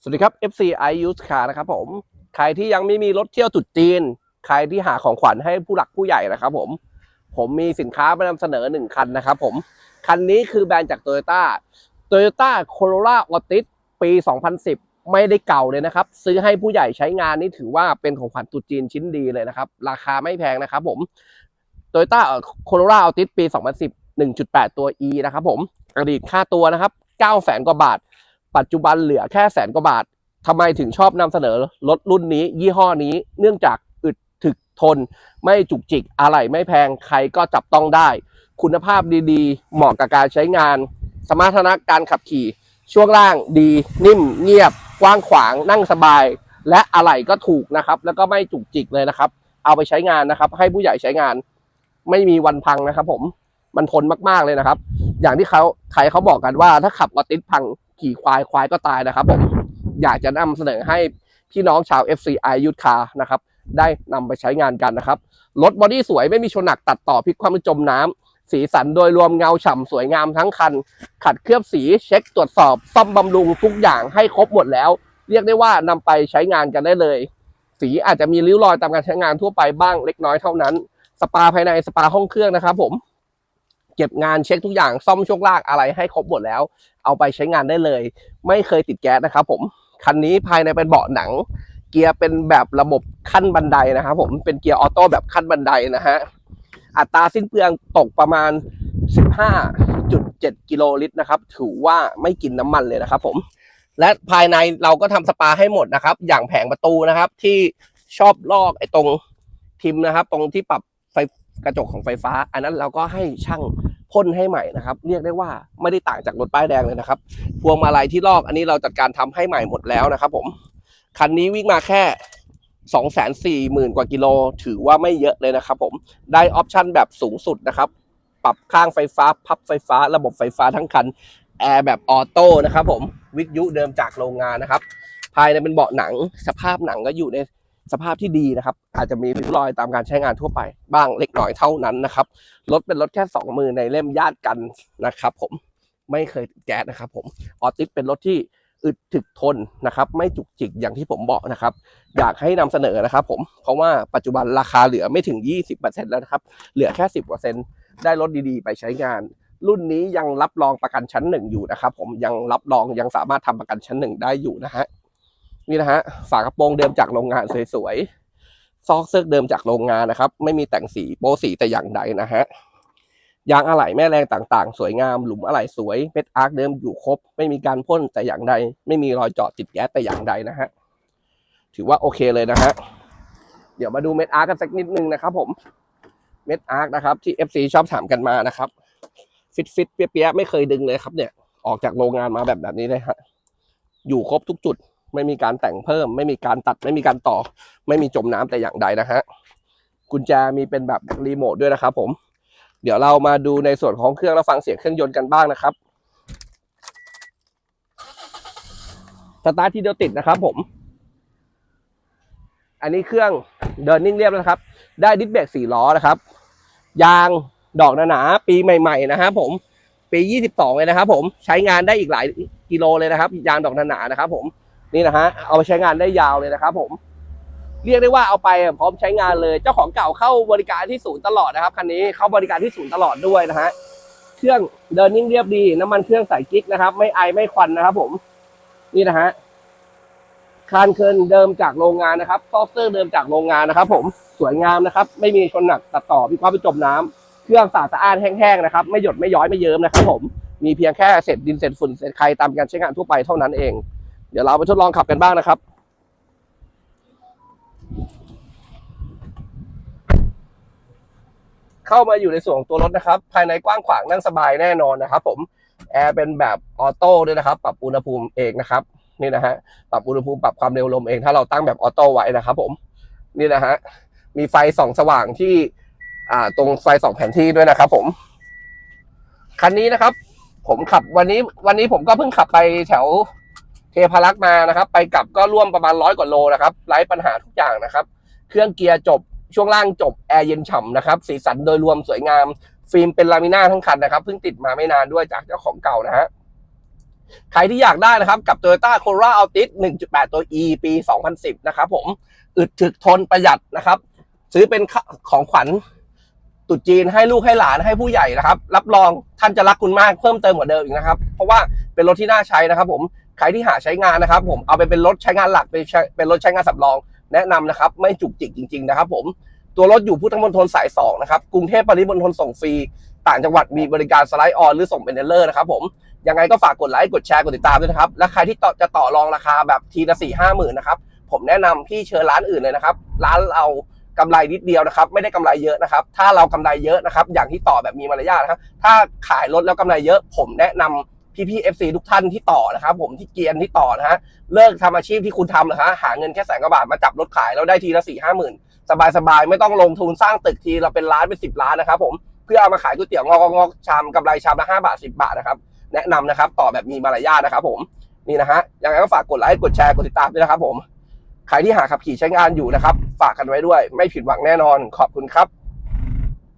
สวัสดีครับ FC i Use Car นะครับผมใครที่ยังไม่มีรถเที่ยวตรุดจีน ใครที่หาของขวัญให้ผู้หลักผู้ใหญ่นะครับผม ผมมีสินค้ามานำเสนอหนึ่งคันนะครับผม คันนี้คือแบรนด์จาก Toyota Toyota Corolla Altis ปี 2010 ไม่ได้เก่าเลยนะครับ ซื้อให้ผู้ใหญ่ใช้งานนี่ถือว่าเป็นของขวัญตรุษจีนชิ้นดีเลยนะครับ ราคาไม่แพงนะครับผม Toyota Corolla Altis ปี 2010 1.8 ตัว E นะครับผมอดีตค่าตัวนะครับ9แสนกว่าบาท ปัจจุบันเหลือแค่แสนกว่าบาททำไมถึงชอบนำเสนอรถรุ่นนี้ ยี่ห้อนี้เนื่องจากอึดถึกทน ไม่จุกจิกอะไหล่ไม่แพงใครก็จับต้องได้ คุณภาพดีๆ เหมาะกับการใช้งาน สมรรถนะการขับขี่ ช่วงล่างดีนิ่มเงียบ กว้างขวางนั่งสบาย และอะไหล่ก็ถูกนะครับ แล้วก็ไม่จุกจิกเลยนะครับ เอาไปใช้งานนะครับ ให้ผู้ใหญ่ใช้งาน ไม่มีวันพังนะครับผม มันทนมากๆเลยนะครับ อย่างที่เขาใครเขาบอกกันว่า ถ้าขับออติสพังขี่ควายควายก็ตายนะครับผมอยากจะนำเสนอให้พี่น้องชาว FCI ยุทธคานะครับได้นำไปใช้งานกันนะครับรถบอดี้สวยไม่มีชนหนักตัดต่อพลิกความจมน้ำสีสันโดยรวมเงาฉ่ำสวยงามทั้งคัน ขัดเคลือบสีเช็คตรวจสอบซ่อมบำรุงทุกอย่างให้ครบหมดแล้ว เรียกได้ว่านำไปใช้งานกันได้เลย สีอาจจะมีริ้วรอยตามการใช้งานทั่วไปบ้างเล็กน้อยเท่านั้น สปาภายในสปาห้องเครื่องนะครับผม เก็บงานเช็คทุกอย่างซ่อมช่วงลางอะไรให้ครบหมดแล้ว เอาไปใช้งานได้เลย ไม่เคยติดแก๊สนะครับผมคันนี้ภายในเป็นเบาะหนัง เกียร์เป็นแบบระบบขั้นบันไดนะครับผมเป็นเกียร์ออโต้แบบขั้นบันไดนะฮะอัตราสิ้นเปลืองตกประมาณ 15.7 กิโลลิตรนะครับ ถือว่าไม่กินน้ำมันเลยนะครับผมและภายในเราก็ทำสปาให้หมดนะครับ อย่างแผงประตูนะครับ ที่ชอบลอกไอ้ตรงทิมนะครับ ตรงที่ปรับไฟกระจกของไฟฟ้า อันนั้นเราก็ให้ช่าง พ่นให้ใหม่นะครับ เรียกได้ว่าไม่ได้ต่างจากรถป้ายแดงเลยนะครับพวงมาลัยที่ลอกอันนี้เราจัดการทำให้ใหม่หมดแล้วนะครับ ผมคันนี้วิ่งมาแค่สองแสนสี่หมื่นกว่ากิโล ถือว่าไม่เยอะเลยนะครับ ผมได้ออปชั่นแบบสูงสุดนะครับ ปรับข้างไฟฟ้า พับไฟฟ้า ระบบไฟฟ้าทั้งคันแอร์แบบออโต้นะครับ ผมวิทยุเดิมจากโรงงานนะครับ ภายในเป็นเบาะหนัง สภาพหนังก็อยู่ใน สภาพที่ดีนะครับ อาจจะมีริ้วรอยตามการใช้งานทั่วไปบ้างเล็กน้อยเท่านั้นนะครับรถเป็นรถแค่สองมือในเล่มญาติกันนะครับ ผมไม่เคยติดแก๊สนะครับผมออติสเป็นรถที่อึดถึกทนนะครับ ไม่จุกจิกอย่างที่ผมบอกนะครับ อยากให้นำเสนอนะครับ ผมเพราะว่าปัจจุบันราคาเหลือไม่ถึง 20%แล้วนะครับ เหลือแค่ 10%ได้รถดีๆ ไปใช้งาน รุ่นนี้ยังรับรองประกันชั้นหนึ่งอยู่นะครับ ผมยังรับรองยังสามารถทำประกันชั้นหนึ่งได้อยู่นะฮะ นี่นะฮะฝากระโปรงเดิมจากโรงงานสวยๆซอกเซิร์กเดิมจากโรงงานนะครับ ไม่มีแต่งสีโปสีแต่อย่างใดนะฮะยางอะไหล่แม่แรงต่างๆ สวยงามหลุมอะไหล่สวยเม็ดอาร์คเดิมอยู่ครบ ไม่มีการพ่นแต่อย่างใด ไม่มีรอยเจาะติดแก๊สแต่อย่างใดนะฮะถือว่าโอเคเลยนะฮะเดี๋ยวมาดูเม็ดอาร์คกันสักนิดนึงนะครับ ผมเม็ดอาร์คนะครับ ที่ FC ชอบถามกันมานะครับฟิตฟิตๆเปียๆไม่เคยดึงเลยครับ เนี่ย ออกจากโรงงานมาแบบแบบนี้เลยฮะอยู่ครบทุกจุด ไม่มีการแต่งเพิ่ม ไม่มีการตัดไม่มีการต่อ ไม่มีจมน้ำแต่อย่างใดนะฮะกุญแจมีเป็นแบบรีโมทด้วยนะครับผม เดี๋ยวเรามาดูในส่วนของเครื่องแล้วฟังเสียงเครื่องยนต์กันบ้างนะครับสตาร์ทที่เดียวติดนะครับผม อันนี้เครื่องเดินนิ่งเรียบแล้วนะครับ ได้ดิสเบรกสี่ล้อนะครับ ยางดอกหนาๆปีใหม่ ๆ นะครับผม ปี 22 เลยนะครับผม ใช้งานได้อีกหลายกิโลเลยนะครับ ยางดอกหนาๆนะครับผม นี่นะฮะเอาไปใช้งานได้ยาวเลยนะครับผม เรียกได้ว่าเอาไปพร้อมใช้งานเลย เจ้าของเก่าเข้าบริการที่ศูนย์ตลอดนะครับคันนี้เข้าบริการที่ศูนย์ตลอดด้วยนะฮะเครื่องเดินนิ่งเรียบดี น้ำมันเครื่องใส่กิ๊กนะครับ ไม่ไอไม่ควันนะครับ ผม นี่นะฮะคานเคินเดิมจากโรงงานนะครับซอฟเตอร์เดิมจากโรงงานนะครับ ผมสวยงามนะครับ ไม่มีชนหนักตัดต่อมีความไปจมน้ำเครื่องสะอาดสะอานแห้งๆนะครับ ไม่หยดไม่ย้อยไม่เยิ้มนะครับ ผมมีเพียงแค่เศษดินเศษฝุ่นเศษใครตามการใช้งานทั่วไปเท่านั้นเอง เดี๋ยวเราไปทดลองขับกันบ้างนะครับเข้ามาอยู่ในส่วนของตัวรถนะครับ ภายในกว้างขวางนั่งสบายแน่นอนนะครับ ผมแอร์เป็นแบบออโต้ด้วยนะครับ ปรับอุณหภูมิเองนะครับ นี่นะฮะปรับอุณหภูมิปรับความเร็วลมเองถ้าเราตั้งแบบออโต้ไว้นะครับ ผมนี่นะฮะมีไฟส่องสว่างที่อ่าตรงไฟส่องแผนที่ด้วยนะครับ ผมคันนี้นะครับ ผมขับวันนี้วันนี้ผมก็เพิ่งขับไปแถว เทพารักษ์มานะครับ ไปกลับก็ร่วมประมาณร้อยกว่าโลนะครับไร้ปัญหาทุกอย่างนะครับ เครื่องเกียร์จบช่วงล่างจบแอร์เย็นฉ่ำนะครับ สีสันโดยรวมสวยงาม ฟิล์มเป็นลามิน่าทั้งคันนะครับเพิ่งติดมาไม่นานด้วยจากเจ้าของเก่านะฮะใครที่อยากได้นะครับกับ Toyota Corolla Altis 1.8 ตัว E ปี 2010 นะครับผมอึดถึกทนประหยัดนะครับ ซื้อเป็นของขวัญตุจีนให้ลูกให้หลานให้ผู้ใหญ่นะครับ รับรองท่านจะรักคุณมากเพิ่มเติมกว่าเดิมอีกนะครับ เพราะว่าเป็นรถที่น่าใช้นะครับผม ใครที่หาใช้งานนะครับ ผมเอาไปเป็นรถใช้งานหลักเป็นใช้เป็นรถใช้งานสำรอง แนะนำนะครับ ไม่จุกจิกจริง ๆ นะครับ ผมตัวรถอยู่พุทธมณฑลสาย 2 นะครับ กรุงเทพปริมณฑลส่งฟรี ต่างจังหวัดมีบริการสไลด์ออนหรือส่งเป็นเดลเลอร์นะครับผมยังไงก็ฝากกดไลค์ กดแชร์ กดติดตามด้วยนะครับ และใครที่จะต่อรองราคาแบบทีละสี่ห้าหมื่นนะครับ ผมแนะนำพี่เชิญร้านอื่นเลยนะครับ ร้านเรากำไรนิดเดียวนะครับ ไม่ได้กำไรเยอะนะครับ ถ้าเรากำไรเยอะนะครับ อย่างที่ต่อแบบมีมารยาทนะครับ ถ้าขายรถแล้วกำไรเยอะ ผมแนะนำ พี่พี่เอฟซีทุกท่านที่ต่อนะครับผมที่เกียนที่ต่อนะฮะเลิกทำอาชีพที่คุณทำนะฮะหาเงินแค่แสนกว่าบาทมาจับรถขายแล้วได้ทีละสี่ห้าหมื่นสบายๆ ไม่ต้องลงทุนสร้างตึกทีเราเป็นล้านเป็นสิบล้านนะครับผมเพื่อเอามาขายก๋วยเตี๋ยวงอกงอกชามกำไรชามละห้าบาทสิบาทนะครับแนะนำนะครับต่อแบบมีมารยาทนะครับผมนี่นะฮะยังไงก็ฝากกดไลค์กดแชร์กดติดตามด้วยนะครับผมใครที่หาขับขี่ใช้งานอยู่นะครับ ฝากกันไว้ด้วย ไม่ผิดหวังแน่นอนขอบคุณครับ